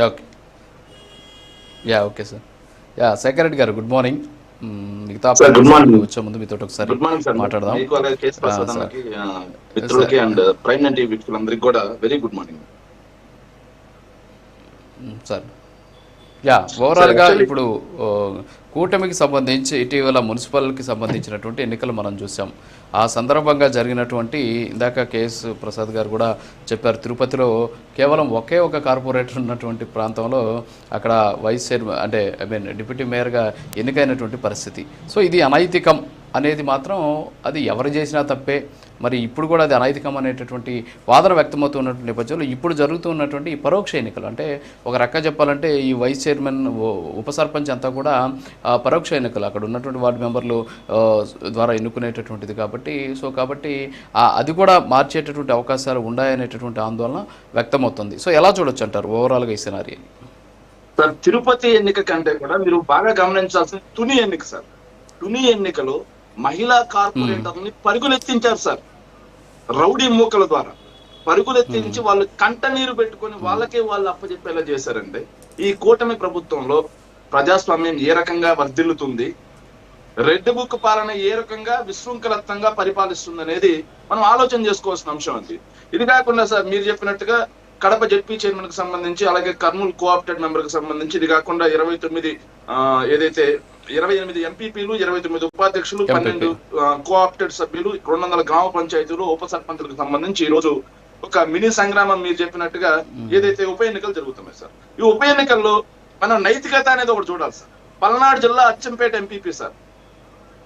Okay. Yeah okay sir. Yeah Shekhar Reddy గారు good morning. మిగతా వచ్చే ముందు మీతో ఒకసారి గుడ్ మార్నింగ్ సార్. మాట్లాడదాం. మీకు అలాగే కేసు మిత్రులకి అండ్ ప్రైమ్ నైన్టీ కూడా very good morning sir. Yeah ఓవరాల్గా actually- ఇప్పుడు కూటమికి సంబంధించి ఇటీవల మున్సిపల్కి సంబంధించినటువంటి ఎన్నికలు మనం చూసాం ఆ సందర్భంగా జరిగినటువంటి ఇందాక కేఎస్ ప్రసాద్ గారు కూడా చెప్పారు తిరుపతిలో కేవలం ఒకే ఒక కార్పొరేటర్ ఉన్నటువంటి ప్రాంతంలో అక్కడ వైస్ చైర్మన్ అంటే ఐ మీన్ డిప్యూటీ మేయర్గా ఎన్నికైనటువంటి పరిస్థితి. సో ఇది అనైతికం. అనేది మాత్రం అది ఎవరు చేసినా తప్పే. మరి ఇప్పుడు కూడా అది అనైతికం అనేటటువంటి వాదన వ్యక్తమవుతున్నటువంటి నేపథ్యంలో ఇప్పుడు జరుగుతున్నటువంటి ఈ పరోక్ష ఎన్నికలు. అంటే ఒక రక్క చెప్పాలంటే ఈ వైస్ చైర్మన్ ఉప సర్పంచ్ అంతా కూడా పరోక్ష ఎన్నికలు. అక్కడ ఉన్నటువంటి వార్డు మెంబర్లు ద్వారా ఎన్నుకునేటటువంటిది కాబట్టి సో కాబట్టి అది కూడా మార్చేటటువంటి అవకాశాలు ఉన్నాయనేటటువంటి ఆందోళన వ్యక్తమవుతుంది. సో ఎలా చూడొచ్చు అంటారు ఓవరాల్గా ఈ సినారియోని సార్ తిరుపతి ఎన్నిక కంటే కూడా మీరు బాగా గమనించాల్సిన తుని ఎన్నిక సార్. తుని ఎన్నికలో మహిళా కార్పొరేటర్ని పరుగులెత్తించారు సార్. రౌడీ మూకల ద్వారా. పరుగులెత్తించి వాళ్ళు కంట నీరు పెట్టుకొని వాళ్ళకే వాళ్ళు అప్పచెప్పేలా చేశారండి ఈ కూటమి ప్రభుత్వంలో ప్రజాస్వామ్యం ఏ రకంగా వర్ధిల్లుతుంది రెడ్ బుక్ పాలన ఏ రకంగా విశృంఖలత్వంగా పరిపాలిస్తుంది అనేది మనం ఆలోచన చేసుకోవాల్సిన అంశం అది. ఇది కాకుండా సార్ మీరు చెప్పినట్టుగా కడప జడ్పీ చైర్మన్కి సంబంధించి అలాగే కర్నూలు కోఆప్టెడ్ మెంబర్కి సంబంధించి ఇది కాకుండా ఇరవై తొమ్మిది ఏదైతే ఇరవై ఎనిమిది ఎంపీపీలు ఇరవై తొమ్మిది ఉపాధ్యక్షులు. పన్నెండు కోఆప్టెడ్ సభ్యులు రెండు వందల గ్రామ పంచాయతీలు ఉప సర్పంచులకు సంబంధించి ఈ రోజు ఒక మినీ సంగ్రామం మీరు చెప్పినట్టుగా ఏదైతే ఉప ఎన్నికలు జరుగుతున్నాయి సార్. ఈ ఉప ఎన్నికల్లో మనం నైతికత అనేది ఒకటి చూడాలి సార్. పల్నాడు జిల్లా అచ్చంపేట ఎంపీపీ సార్.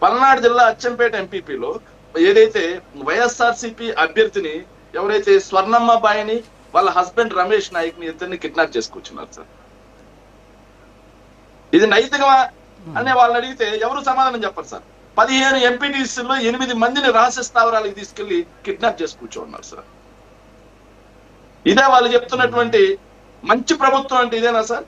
పల్నాడు జిల్లా అచ్చంపేట ఎంపీపీలో ఏదైతే వైఎస్ఆర్సీపీ అభ్యర్థిని ఎవరైతే స్వర్ణమ్మ బాయిని వాళ్ళ హస్బెండ్ రమేష్ నాయక్ని ఇద్దరిని కిడ్నాప్ చేసుకొచ్చున్నారు సార్. ఇది నైతికమా? అనే వాళ్ళని అడిగితే ఎవరు సమాధానం చెప్పరు సార్. పదిహేను ఎంపీటీసీలో ఎనిమిది మందిని రహస్య స్థావరాలకు తీసుకెళ్ళి కిడ్నాప్ చేసి కూర్చోన్నారు సార్. ఇదే వాళ్ళు చెప్తున్నటువంటి మంచి ప్రభుత్వం అంటే ఇదేనా సార్?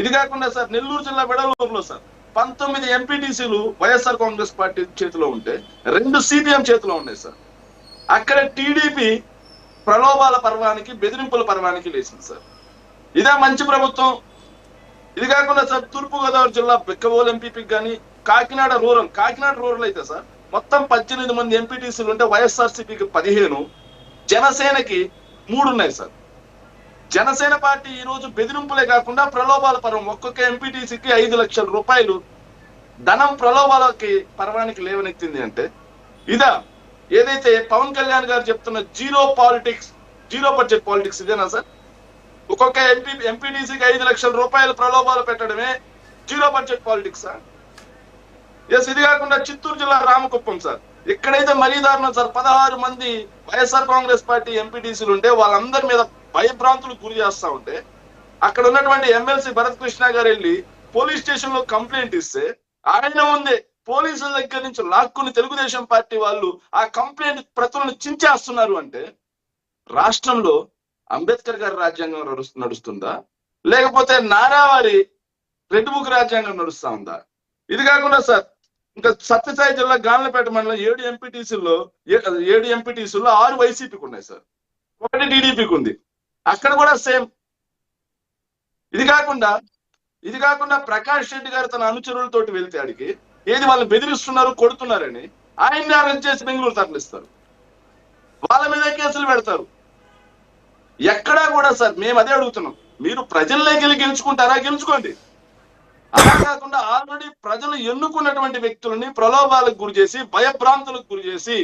ఇది కాకుండా సార్ నెల్లూరు జిల్లా వెడలూరులో సార్ పంతొమ్మిది ఎంపీటీసీలు వైఎస్ఆర్ కాంగ్రెస్ పార్టీ చేతిలో ఉంటే రెండు సిపిఎం చేతిలో ఉన్నాయి సార్. అక్కడ టీడీపీ ప్రలోభాల పర్వానికి బెదిరింపుల పర్వానికి లేచింది సార్. ఇదే మంచి ప్రభుత్వం ఇది కాకుండా సార్ తూర్పుగోదావరి జిల్లా బిక్కబోలు ఎంపీపీకి కానీ కాకినాడ రూరల్ కాకినాడ రూరల్ అయితే సార్ మొత్తం పద్దెనిమిది మంది ఎంపీటీసీలు ఉంటే వైఎస్ఆర్సీపీకి పదిహేను జనసేనకి మూడు ఉన్నాయి సార్. జనసేన పార్టీ ఈ రోజు బెదిరింపులే కాకుండా ప్రలోభాల పరం ఒక్కొక్క ఎంపీటీసీకి ఐదు లక్షల రూపాయలు ధనం ప్రలోభాలకి పర్వానికి లేవనెత్తింది అంటే ఇదా ఏదైతే పవన్ కళ్యాణ్ గారు చెప్తున్న zero politics zero budget politics ఇదేనా సార్? ఒక్కొక్క ఎంపీ ఎంపీడీసీకి ఐదు లక్షల రూపాయలు ప్రలోభాలు పెట్టడమే zero budget politics sir. Yes ఇది కాకుండా చిత్తూరు జిల్లా రామకుప్పం సార్. ఎక్కడైతే మరీ దారుణం సార్ పదహారు మంది వైఎస్ఆర్ కాంగ్రెస్ పార్టీ ఎంపీటీసీలు ఉంటే వాళ్ళందరి మీద భయభ్రాంతులు గురి చేస్తా ఉంటే అక్కడ ఉన్నటువంటి ఎమ్మెల్సీ భరత్ కృష్ణ గారు వెళ్ళి పోలీస్ స్టేషన్లో కంప్లైంట్ ఇస్తే ఆయన ముందే పోలీసుల దగ్గర నుంచి లాక్కుని తెలుగుదేశం పార్టీ వాళ్ళు ఆ కంప్లైంట్ ప్రతులను చించేస్తున్నారు అంటే రాష్ట్రంలో అంబేద్కర్ గారి రాజ్యాంగం నడుస్తుందా? లేకపోతే నారావారి రెడ్ బుక్ రాజ్యాంగం నడుస్తా ఉందా? ఇది కాకుండా సార్ ఇంకా సత్యసాయి జిల్లా గాన్లపేట మండలం ఏడు ఎంపీటీసీల్లో ఏడు ఎంపీటీసీల్లో ఆరు వైసీపీకి ఉన్నాయి సార్. ఒకటి టీడీపీకి ఉంది. అక్కడ కూడా సేమ్. ఇది కాకుండా ఇది కాకుండా ప్రకాష్ రెడ్డి గారు తన అనుచరులతోటి వెళ్తే అడిగి ఏది వాళ్ళు బెదిరిస్తున్నారు కొడుతున్నారని ఆయన్ని అరెస్ట్ చేసి బెంగళూరు తరలిస్తారు. వాళ్ళ మీద కేసులు పెడతారు. ఎక్కడా కూడా సార్ మేము అదే అడుగుతున్నాం. మీరు ప్రజల్లోకి వెళ్ళి గెలుచుకుంటారా? గెలుచుకోండి. అలా కాకుండా ఆల్రెడీ ప్రజలు ఎన్నుకున్నటువంటి వ్యక్తులని ప్రలోభాలకు గురి చేసి భయభ్రాంతులకు గురి చేసి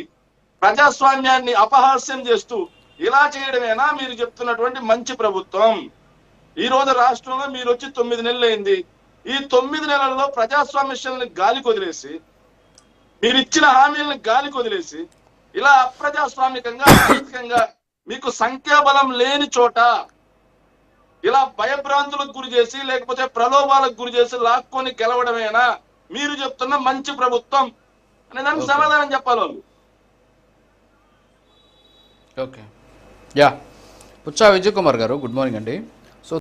ప్రజాస్వామ్యాన్ని అపహాస్యం చేస్తూ ఇలా చేయడమేనా మీరు చెప్తున్నటువంటి మంచి ప్రభుత్వం? ఈ రోజు రాష్ట్రంలో మీరు వచ్చి తొమ్మిది నెలలు అయింది ఈ తొమ్మిది నెలల్లో ప్రజాస్వామ్యాన్ని గాలి కొదిలేసి మీరు ఇచ్చిన హామీలను గాలి కొదిలేసి ఇలా అప్రజాస్వామికంగా ఆర్థికంగా మీకు సంఖ్యాబలం లేని చోట ఇలా భయభ్రాంతులకు గురి చేసి లేకపోతే ప్రలోభాలకు గురి చేసి లాక్కొని గెలవడమేనా? మీరు చెప్తున్న మంచి ప్రభుత్వం అనే దానికి. సమాధానం చెప్పాలి వాళ్ళు. ఓకే. యా. పుచ్చా విజయ్ కుమార్ గారు గుడ్ మార్నింగ్ అండి.